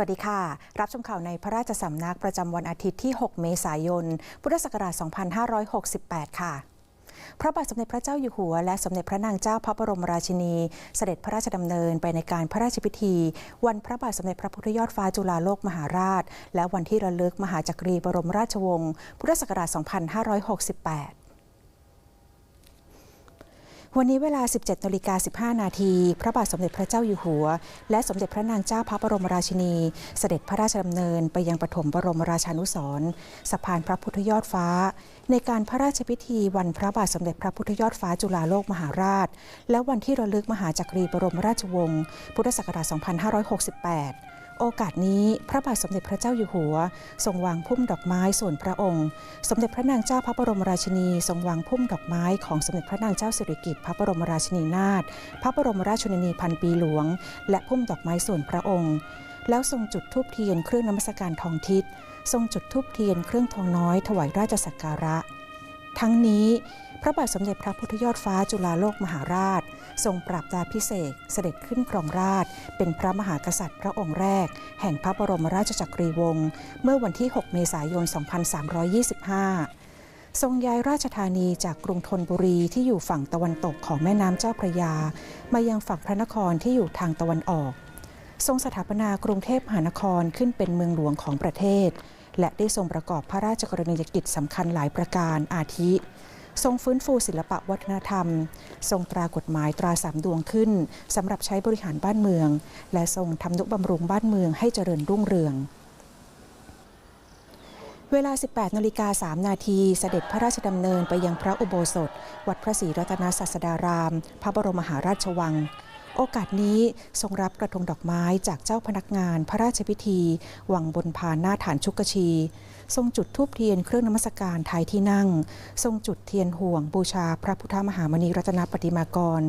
วัสดีค่ะ รับชมข่าวในพระราชสำนักประจำวันอาทิตย์ที่ 6 เมษายน พุทธศักราช 2568 ค่ะ พระบาทสมเด็จพระเจ้าอยู่หัว และสมเด็จพระนางเจ้าพระบรมราชินี เสด็จพระราชดำเนินไปในการพระราชพิธี วันพระบาทสมเด็จพระพุทธยอดฟ้าจุฬาโลกมหาราช และวันที่ระลึกมหาจักรีบรมราชวงศ์ พุทธศักราช 2568 วันนี้เวลา 17นาฬิกา15 นาที พระบาทสมเด็จพระเจ้าอยู่หัว และสมเด็จพระนางเจ้าพระบรมราชินี เสด็จพระราชดำเนินไปยังปฐมบรมราชานุสรณ์สะพานพระพุทธยอดฟ้า ในการพระราชพิธีวันพระบาทสมเด็จพระพุทธยอดฟ้าจุฬาโลกมหาราช และวันที่ระลึกมหาจักรีบรมราชวงศ์พุทธศักราช 2568 โอกาสนี้พระบาทสมเด็จพระเจ้าอยู่หัว ทรงวางพุ่มดอกไม้ส่วนพระองค์ สมเด็จพระนางเจ้าพระบรมราชินี ทรงวางพุ่มดอกไม้ของสมเด็จพระนางเจ้าสิริกิติ์พระบรมราชินีนาถพระบรมราชชนนีพันปีหลวง และพุ่มดอกไม้ส่วนพระองค์ แล้วทรงจุดธูปเทียนเครื่องนมัสการทองทิศทรงจุดธูปเทียนเครื่องทองน้อยถวายราชสักการะ ทั้งนี้พระบาทสมเด็จพระพุทธยอดฟ้าจุฬาโลกมหาราช ทรงปรับดาพิเศษเสด็จขึ้นครองราช เป็นพระมหากษัตริย์พระองค์แรก แห่งพระบรมราชจักรีวงศ์เมื่อวันที่ 6 เมษายน 2325 ทรงย้ายราชธานีจากกรุงธนบุรีที่อยู่ฝั่งตะวันตกของแม่น้ำเจ้าพระยา มายังฝั่งพระนครที่อยู่ทางตะวันออก ทรงสถาปนากรุงเทพมหานครขึ้นเป็นเมืองหลวงของประเทศ และได้ทรงประกอบพระราชกรณียกิจสำคัญหลายประการอาทิ ทรงฟื้นฟูศิลปะวัฒนธรรม ทรงตรากฎหมายตราสามดวงขึ้นสำหรับใช้บริหารบ้านเมือง และทรงทำนุบำรุงบ้านเมืองให้เจริญรุ่งเรืองเวลา 18นาฬิกา3นาทีเสด็จพระราชดำเนินไปยังพระอุโบสถ วัดพระศรีรัตนศาสดาราม พระบรมมหาราชวัง โอกาสนี้ทรงรับกระทงดอกไม้จากเจ้าพนักงานพระราชพิธี วังบนพานหน้าฐานชุกชี ทรงจุดธูปเทียนเครื่องนมัสการไทยที่นั่ง ทรงจุดเทียนห่วงบูชาพระพุทธมหามณีรัตนปฏิมากร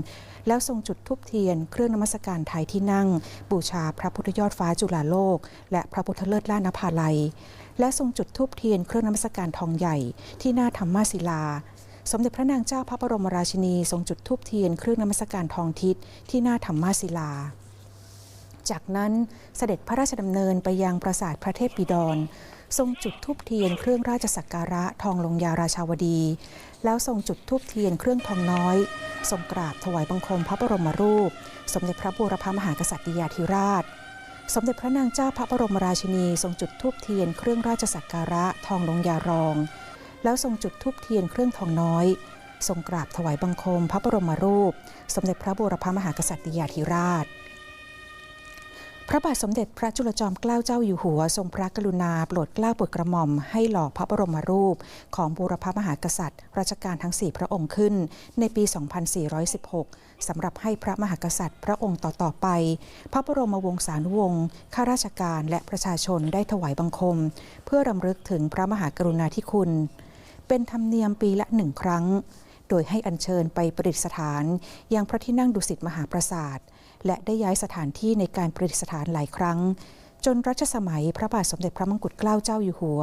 แล้วทรงจุดธูปเทียนเครื่องนมัสการไทยที่นั่ง บูชาพระพุทธยอดฟ้าจุฬาโลก และพระพุทธเลิศล้านภาลัย และทรงจุดธูปเทียนเครื่องนมัสการทองใหญ่ที่หน้าธรรมศิลา สมเด็จพระนางเจ้าพระบรมราชินีทรงจุดธูปเทียนเครื่องนมัสการทองทิศที่หน้าธรรมาศิลา จากนั้นเสด็จพระราชดำเนินไปยังปราสาทพระเทพบิดร ทรงจุดธูปเทียนเครื่องราชสักการะทองลงยาราชาวดี แล้วทรงจุดธูปเทียนเครื่องทองน้อย ทรงกราบถวายบังคมพระบรมรูป สมเด็จพระบูรพมหากษัตริยาธิราชสมเด็จพระนางเจ้าพระบรมราชินี ทรงจุดธูปเทียนเครื่องราชสักการะทองลงยารอง แล้วทรงจุดธูปเทียนเครื่องทองน้อยทรงกราบถวายบังคมพระบรมรูป สมเด็จพระบูรพมหากษัตริยาธิราช พระบาทสมเด็จพระจุลจอมเกล้าเจ้าอยู่หัว ทรงพระกรุณาโปรดเกล้าโปรดกระหม่อมให้หล่อพระบรมรูป ของบูรพามหากษัตริย์รัชกาลทั้ง 4 พระองค์ขึ้น ในปี 2416 สำหรับให้พระมหากษัตริย์พระองค์ต่อๆไป พระบรมวงศานุวงศ์ข้าราชการและประชาชนได้ถวายบังคม เพื่อรำลึกถึงพระมหากรุณาธิคุณ เป็นธรรมเนียมปีละหนึ่งครั้ง โดยให้อัญเชิญไปประดิษฐาน ยังพระที่นั่งดุสิตมหาปราสาท และได้ย้ายสถานที่ในการประดิษฐานหลายครั้ง จนรัชสมัยพระบาทสมเด็จพระมงกุฎเกล้าเจ้าอยู่หัว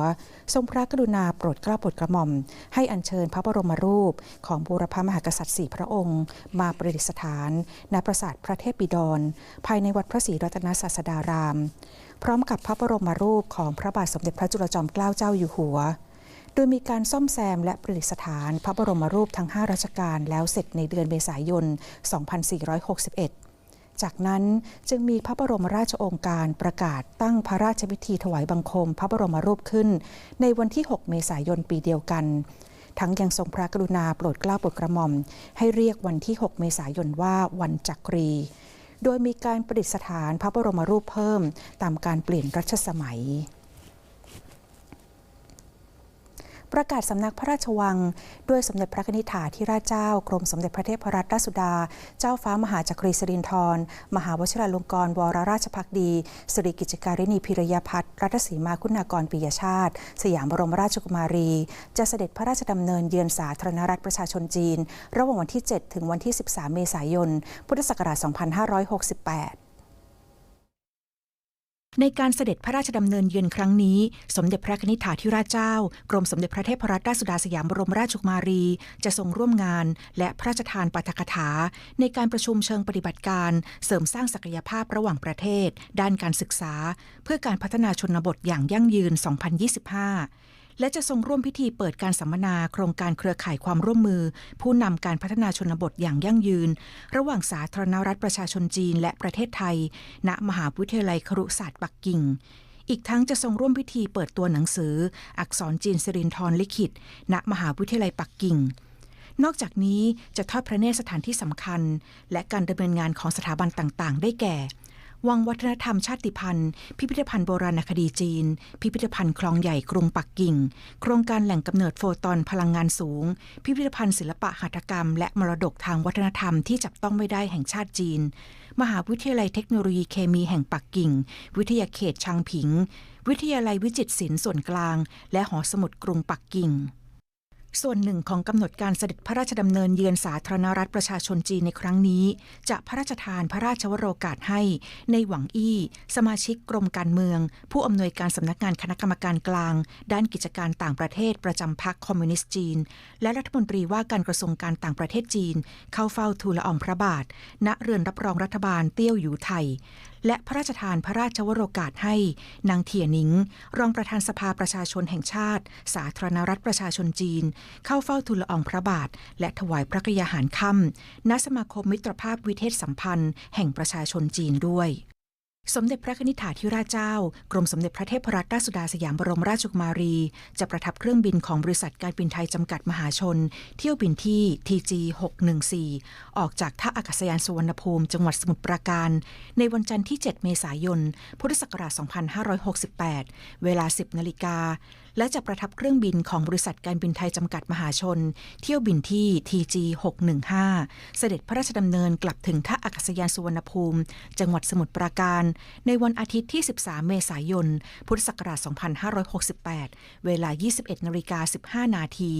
ทรงพระกรุณาโปรดเกล้าโปรดกระหม่อม ให้อัญเชิญพระบรมรูปของบูรพมหากษัตริย์สี่พระองค์ มาประดิษฐานณปราสาทพระเทพบิดร ภายในวัดพระศรีรัตนศาสดาราม พร้อมกับพระบรมรูปของพระบาทสมเด็จพระจุลจอมเกล้าเจ้าอยู่หัว โดยมีการซ่อมแซมและประดิษฐาน พระบรมรูปทั้ง 5 รัชกาลแล้วเสร็จในเดือนเมษายน 2461จากนั้นจึงมีพระบรมราชโองการประกาศตั้งพระราชพิธีถวายบังคม พระบรมรูปขึ้น ในวันที่ 6 เมษายนปีเดียวกัน ทั้งยังทรงพระกรุณาโปรดเกล้าโปรดกระหม่อม ให้เรียกวันที่ 6 เมษายนว่าวันจักรี โดยมีการประดิษฐานพระบรมรูปเพิ่มตามการเปลี่ยนรัชสมัย ประกาศสำนักพระราชวัง ด้วยสมเด็จพระนิธิถาธิราชเจ้ากรมสมเด็จพระเทพรัตนราชสุดา เจ้าฟ้ามหาจักรีสิรินธรมหาวชิราลงกรณ์วรราชพักดีสิริกิจการินีพิรยพัฒน์รัตศรีมาคุณากรปิยชาติ สยามบรมราชกุมารี จะเสด็จพระราชดำเนินเยือนสาธารณรัฐประชาชนจีน ระหว่างวันที่ 7 ถึงวันที่ 13 เมษายน พุทธศักราช 2568 ในการเสด็จพระราชดำเนินเยือนครั้งนี้ สมเด็จพระนิธิถาธิราชเจ้า กรมสมเด็จพระเทพรัตนราชสุดาสยามบรมราชกุมารี จะทรงร่วมงาน และพระราชทานปาฐกถา ในการประชุมเชิงปฏิบัติการ เสริมสร้างศักยภาพระหว่างประเทศ ด้านการศึกษา เพื่อการพัฒนาชนบทอย่างยั่งยืน 2025 และจะทรงร่วมพิธีเปิดการสัมมนาโครงการเครือข่ายความร่วมมือ ผู้นำการพัฒนาชนบทอย่างยั่งยืน ระหว่างสาธารณรัฐประชาชนจีนและประเทศไทย ณมหาวิทยาลัยครุศาสตร์ปักกิ่งอีกทั้งจะทรงร่วมพิธีเปิดตัวหนังสือ อักษรจีนสิรินทรลิขิต ณ มหาวิทยาลัยปักกิ่ง นอกจากนี้จะทอดพระเนตรสถานที่สำคัญ และการดำเนินงานของสถาบันต่างๆ ได้แก่ วังวัฒนธรรมชาติพันธุ์ พิพิธภัณฑ์โบราณคดีจีน พิพิธภัณฑ์คลองใหญ่กรุงปักกิ่ง โครงการแหล่งกำเนิดโฟตอนพลังงานสูง พิพิธภัณฑ์ศิลปะหัตถกรรม และมรดกทางวัฒนธรรมที่จับต้องไม่ได้แห่งชาติจีน มหาวิทยาลัยเทคโนโลยีเคมีแห่งปักกิ่ง วิทยาเขตชางผิง วิทยาลัยวิจิตรศิลป์ส่วนกลาง และหอสมุดกรุงปักกิ่ง ส่วนหนึ่งของกำหนดการเสด็จพระราชดำเนินเยือนสาธารณรัฐประชาชนจีนในครั้งนี้ จะพระราชทานพระราชวโรกาสให้ ในหวังอี้ สมาชิกกรมการเมือง ผู้อำนวยการสำนักงานคณะกรรมการกลาง ด้านกิจการต่างประเทศประจำพรรคคอมมิวนิสต์จีน และรัฐมนตรีว่าการกระทรวงการต่างประเทศจีน เข้าเฝ้าทูลละอองพระบาท ณเรือนรับรองรัฐบาลเตี้ยวหยูไทย และพระราชทานพระราชวโรกาสให้นางเทียนิง รองประธานสภาประชาชนแห่งชาติ สาธารณรัฐประชาชนจีน เข้าเฝ้าทูลละอองพระบาท และถวายพระกยาหารค่ำณสมาคมมิตรภาพวิเทศสัมพันธ์ แห่งประชาชนจีนด้วย สมเด็จพระนิธิถาธิราชเจ้า กรมสมเด็จพระเทพรัตนราชสุดาสยามบรมราชกุมารี จะประทับเครื่องบินของบริษัทการบินไทยจำกัดมหาชน เที่ยวบินที่ TG 614ออกจากท่าอากาศยานสุวรรณภูมิ จังหวัดสมุทรปราการ ในวันจันทร์ที่ 7 เมษายน พุทธศักราช 2568 เวลา 10นาฬิกา และจะประทับเครื่องบินของบริษัทการบินไทยจำกัดมหาชน เที่ยวบินที่ TG 615 เสด็จพระราชดำเนินกลับถึงท่าอากาศยานสุวรรณภูมิ จังหวัดสมุทรปราการ ในวันอาทิตย์ที่ 13 เมษายน พุทธศักราช 2568 เวลา 21นาฬิกา15 นาที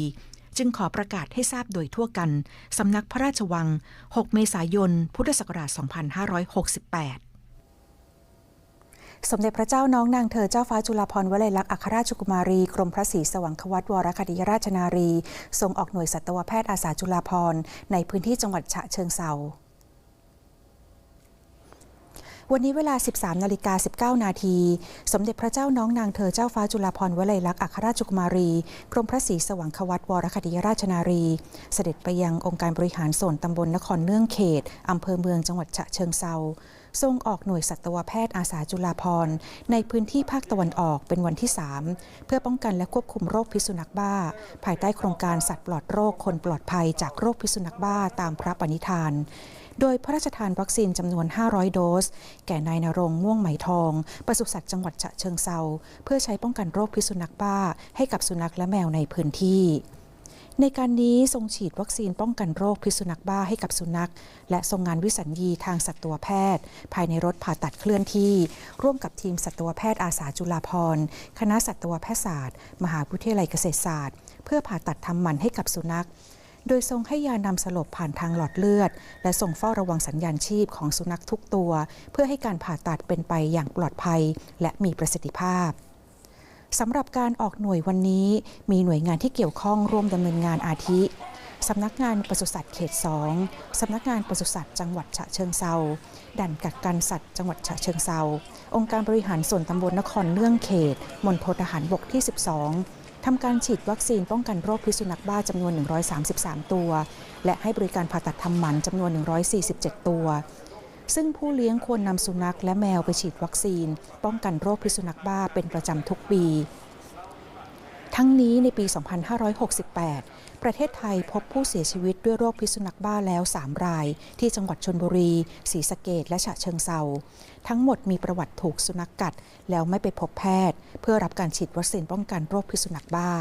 จึงขอประกาศให้ทราบโดยทั่วกัน สำนักพระราชวัง 6 เมษายน พุทธศักราช 2568 สมเด็จพระเจ้าน้องนางเธอเจ้าฟ้าจุฬาภรณ์วลัยลักษณ์อัครราชกุมารี กรมพระศรีสว่างควัตวรคดีราชนารี ทรงออกหน่วยสัตวแพทย์อาสาจุฬาภรณ์ในพื้นที่จังหวัดฉะเชิงเทราวันนี้เวลา 13 นาฬิกา 19 นาที สมเด็จพระเจ้าน้องนางเธอเจ้าฟ้าจุฬาภรณ์วลัยลักษณ์อัครราชกุมารี กรมพระศรีสว่างควัตวรคดีราชนารี เสด็จไปยังองค์การบริหารส่วนตำบลนครเนื่องเขต อำเภอเมืองจังหวัดฉะเชิงเซา ทรงออกหน่วยสัตวแพทย์อาสาจุฬาภรณ์ในพื้นที่ภาคตะวันออกเป็นวันที่ 3 เพื่อป้องกันและควบคุมโรคพิษสุนัขบ้า ภายใต้โครงการสัตว์ปลอดโรคคนปลอดภัยจากโรคพิษสุนัขบ้าตามพระปณิธาน โดยพระราชทานวัคซีนจำนวน 500 โดส แก่นายนรงม่วงไหมทองปศุสัตว์จังหวัดฉะเชิงเซาเพื่อใช้ป้องกันโรคพิษสุนัขบ้า ให้กับสุนัขและแมวในพื้นที่ ในการนี้ทรงฉีดวัคซีนป้องกันโรคพิษสุนัขบ้าให้กับสุนัข และทรงงานวิสัญญีทางสัตวแพทย์ ภายในรถผ่าตัดเคลื่อนที่ ร่วมกับทีมสัตวแพทย์อาสาจุฬาภรคณะสัตวแพทยศาสตร์ มหาวิทยาลัยเกษตรศาสตร์ เพื่อผ่าตัดทำหมันให้กับสุนัขโดยทรงให้ยานำสลบผ่านทางหลอดเลือด และทรงเฝ้าระวังสัญญาณชีพของสุนัขทุกตัว เพื่อให้การผ่าตัดเป็นไปอย่างปลอดภัย และมีประสิทธิภาพ สำหรับการออกหน่วยวันนี้มีหน่วยงานที่เกี่ยวข้องร่วมดำเนินงานอาทิสำนักงานปศุสัตว์เขต 2 สำนักงานปศุสัตว์จังหวัดฉะเชิงเซาด่านกักกันสัตว์จังหวัดฉะเชิงเซาองค์การบริหารส่วนตำบลนครเนื่องเขตมณฑลทหารบกที่ 12ทำการฉีดวัคซีนป้องกันโรคพิษสุนัขบ้าจำนวน 133 ตัว และให้บริการผ่าตัดทำหมันจำนวน 147 ตัว ซึ่งผู้เลี้ยงควรนำสุนัขและแมวไปฉีดวัคซีน ป้องกันโรคพิษสุนัขบ้าเป็นประจำทุกปี ทั้งนี้ในปี 2568 ประเทศไทยพบผู้เสียชีวิตด้วยโรคพิษสุนัขบ้าแล้ว 3 ราย ที่จังหวัดชนบุรี ศรีสะเกดและฉะเชิงเซาทั้งหมดมีประวัติถูกสุนัขกกัด แล้วไม่ไปพบแพทย์ เพื่อรับการฉีดวัคซีนป้องกันโรคพิษสุนัขบ้า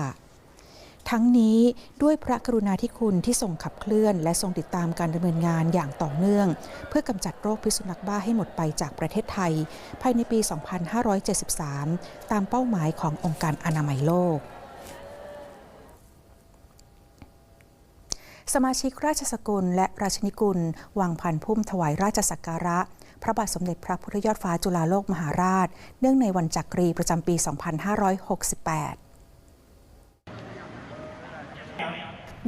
ทั้งนี้ด้วยพระกรุณาธิคุณที่ทรงขับเคลื่อน และทรงติดตามการดำเนินงานอย่างต่อเนื่อง เพื่อกำจัดโรคพิษสุนัขบ้าให้หมดไปจากประเทศไทย ภายในปี 2573 ตามเป้าหมายขององค์การอนามัยโลกสมาชิกราชสกุลและราชนิกุลวางพันพุ่มถวายราชสักการะ พระบาทสมเด็จพระพุทธยอดฟ้าจุฬาโลกมหาราช เนื่องในวันจักรีประจำปี 2568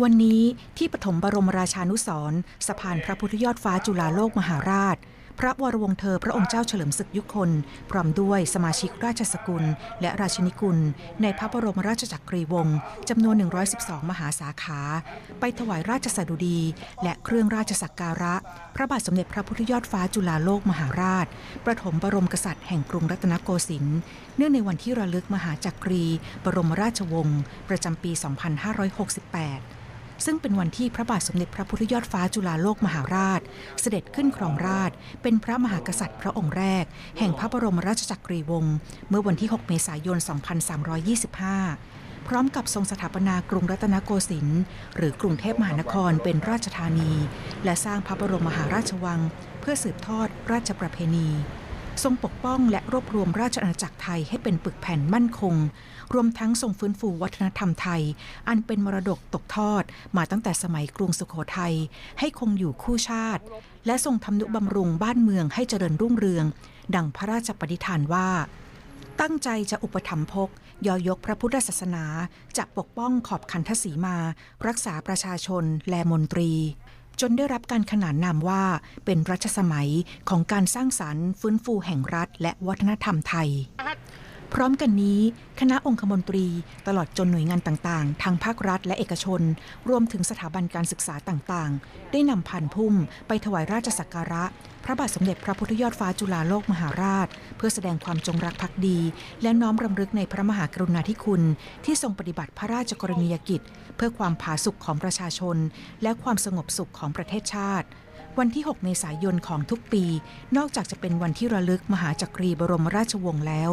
วันนี้ที่ปฐมบรมราชานุสรณ์สะพานพระพุทธยอดฟ้าจุฬาโลกมหาราช พระวรวงศ์เธอพระองค์เจ้าเฉลิมศึกยุคน พร้อมด้วยสมาชิกราชสกุล และราชนิกุล ในพระบรมราชจักรีวงศ์จำนวน 112 มหาสาขา ไปถวายราชสดุดี และเครื่องราชสักการะ พระบาทสมเด็จพระพุทธยอดฟ้าจุฬาโลกมหาราช ประถมบรมกษัตริย์แห่งกรุงรัตนโกสินทร์เนื่องในวันที่ระลึกมหาจักรี บรมราชวงศ์ประจำปี 2568 ซึ่งเป็นวันที่พระบาทสมเด็จพระพุทธยอดฟ้าจุฬาโลกมหาราช เสด็จขึ้นครองราช เป็นพระมหากษัตริย์พระองค์แรก แห่งพระบรมราชจักรีวงศ์เมื่อวันที่ 6 เมษายน 2325 พร้อมกับทรงสถาปนากรุงรัตนโกสินทร์หรือกรุงเทพมหานครเป็นราชธานี และสร้างพระบรมมหาราชวัง เพื่อสืบทอดราชประเพณี ทรงปกป้องและรวบรวมราชอาณาจักรไทยให้เป็นปึกแผ่นมั่นคง รวมทั้งทรงฟื้นฟูวัฒนธรรมไทย อันเป็นมรดกตกทอด มาตั้งแต่สมัยกรุงสุโขทัยให้คงอยู่คู่ชาติ และทรงทำนุบำรุงบ้านเมืองให้เจริญรุ่งเรือง ดังพระราชปณิธานว่า ตั้งใจจะอุปถัมภกยอยกพระพุทธศาสนา จะปกป้องขอบคันทศีมา รักษาประชาชนและมนตรี จนได้รับการขนานนามว่าเป็นรัชสมัยของการสร้างสรรค์ฟื้นฟูแห่งรัฐและวัฒนธรรมไทย พร้อมกันนี้คณะองคมนตรี ตลอดจนหน่วยงานต่างๆทางภาครัฐและเอกชน รวมถึงสถาบันการศึกษาต่างๆ ได้นำพันพุ่มไปถวายราชสักการะ พระบาทสมเด็จพระพุทธยอดฟ้าจุฬาโลกมหาราช เพื่อแสดงความจงรักภักดี และน้อมรำลึกในพระมหากรุณาธิคุณ ที่ทรงปฏิบัติพระราชกรณียกิจ เพื่อความผาสุกของประชาชน และความสงบสุขของประเทศชาติวันที่ 6 เมษายนของทุกปี นอกจากจะเป็นวันที่ระลึกมหาจักรีบรมราชวงศ์แล้ว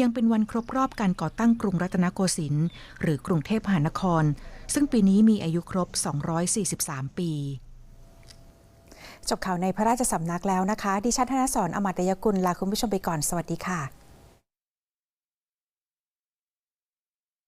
ยังเป็นวันครบรอบการก่อตั้งกรุงรัตนโกสินทร์หรือกรุงเทพมหานคร ซึ่งปีนี้มีอายุครบ 243 ปีจบข่าวในพระราชสำนักแล้วนะคะ ดิฉันธนสรอมตยกุลลาคุณผู้ชมไปก่อน สวัสดีค่ะ